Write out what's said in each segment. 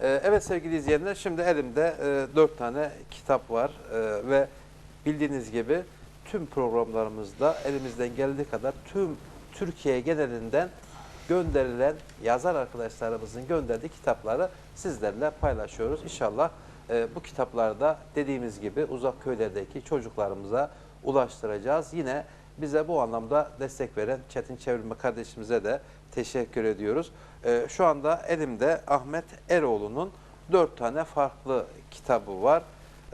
Ee, evet sevgili izleyenler şimdi elimde e, dört tane kitap var E, ve bildiğiniz gibi tüm programlarımızda elimizden geldiği kadar tüm Türkiye genelinden gönderilen yazar arkadaşlarımızın gönderdiği kitapları sizlerle paylaşıyoruz. İnşallah e, bu kitapları da dediğimiz gibi uzak köylerdeki çocuklarımıza ulaştıracağız. Yine bize bu anlamda destek veren Çetin Çevrilme kardeşimize de teşekkür ediyoruz. E, şu anda elimde Ahmet Eroğlu'nun dört tane farklı kitabı var.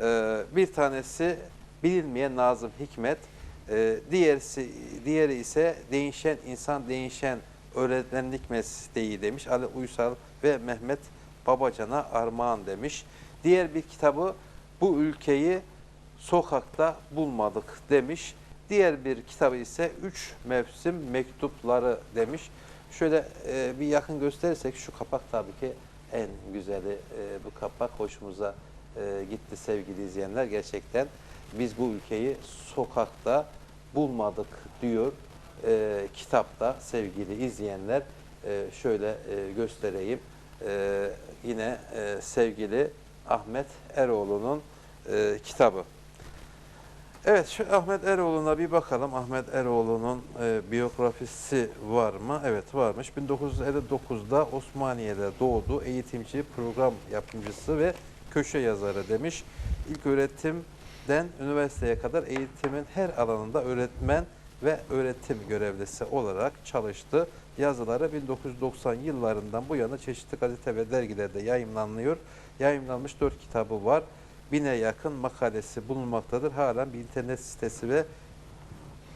E, bir tanesi Bilinmeyen Nazım Hikmet, e, diğerisi, diğeri ise Değişen İnsan Değişen Öğretmenlik Mesleği demiş. Ali Uysal ve Mehmet Babacan'a armağan demiş. Diğer bir kitabı Bu Ülkeyi Sokakta Bulmadık demiş. Diğer bir kitabı ise Üç Mevsim Mektupları demiş. Şöyle e, bir yakın gösterirsek şu kapak tabii ki en güzeli. E, bu kapak hoşumuza e, gitti sevgili izleyenler. Gerçekten biz bu ülkeyi sokakta bulmadık diyor e, kitapta sevgili izleyenler. E, şöyle e, göstereyim. E, yine e, sevgili Ahmet Eroğlu'nun e, kitabı. Evet şu Ahmet Eroğlu'na bir bakalım. Ahmet Eroğlu'nun e, biyografisi var mı? Evet varmış. 1959'da Osmaniye'de doğdu. Eğitimci, program yapımcısı ve köşe yazarı demiş. İlk öğretimden üniversiteye kadar eğitimin her alanında öğretmen ve öğretim görevlisi olarak çalıştı. Yazıları 1990 yıllarından bu yana çeşitli gazete ve dergilerde yayımlanıyor. Yayımlanmış dört kitabı var. Bine yakın makalesi bulunmaktadır. Halen bir internet sitesi ve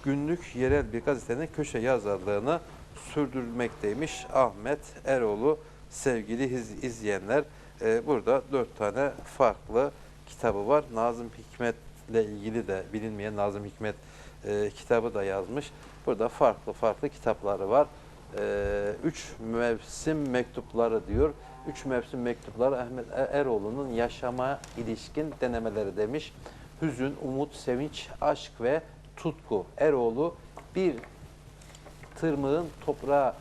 günlük yerel bir gazetenin köşe yazarlığını sürdürmekteymiş Ahmet Eroğlu. Sevgili iz- izleyenler, e, burada dört tane farklı kitabı var. Nazım Hikmet'le ilgili de bilinmeyen Nazım Hikmet e, kitabı da yazmış. Burada farklı farklı kitapları var. E, üç mevsim mektupları diyor. Üç mevsim mektupları Ahmet E- Eroğlu'nun yaşama ilişkin denemeleri demiş. Hüzün, umut, sevinç, aşk ve tutku. Eroğlu bir tırmığın toprağa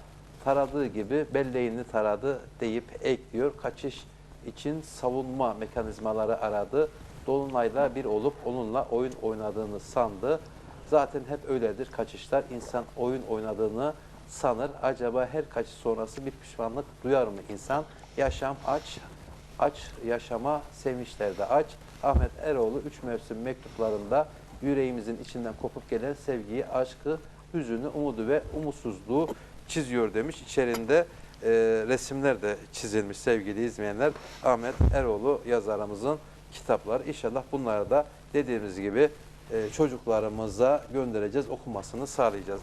taradığı gibi belleğini taradı deyip ekliyor. Kaçış için savunma mekanizmaları aradı. Dolunayla bir olup onunla oyun oynadığını sandı. Zaten hep öyledir kaçışlar. İnsan oyun oynadığını sanır. Acaba her kaçış sonrası bir pişmanlık duyar mı insan? Yaşam aç, aç yaşama sevinçler de aç. Ahmet Eroğlu üç mevsim mektuplarında yüreğimizin içinden kopup gelen sevgiyi, aşkı, hüzünü, umudu ve umutsuzluğu çiziyor demiş. İçerinde e, resimler de çizilmiş sevgili izleyenler. Ahmet Eroğlu yazarımızın kitapları. İnşallah bunları da dediğimiz gibi e, çocuklarımıza göndereceğiz, okumasını sağlayacağız.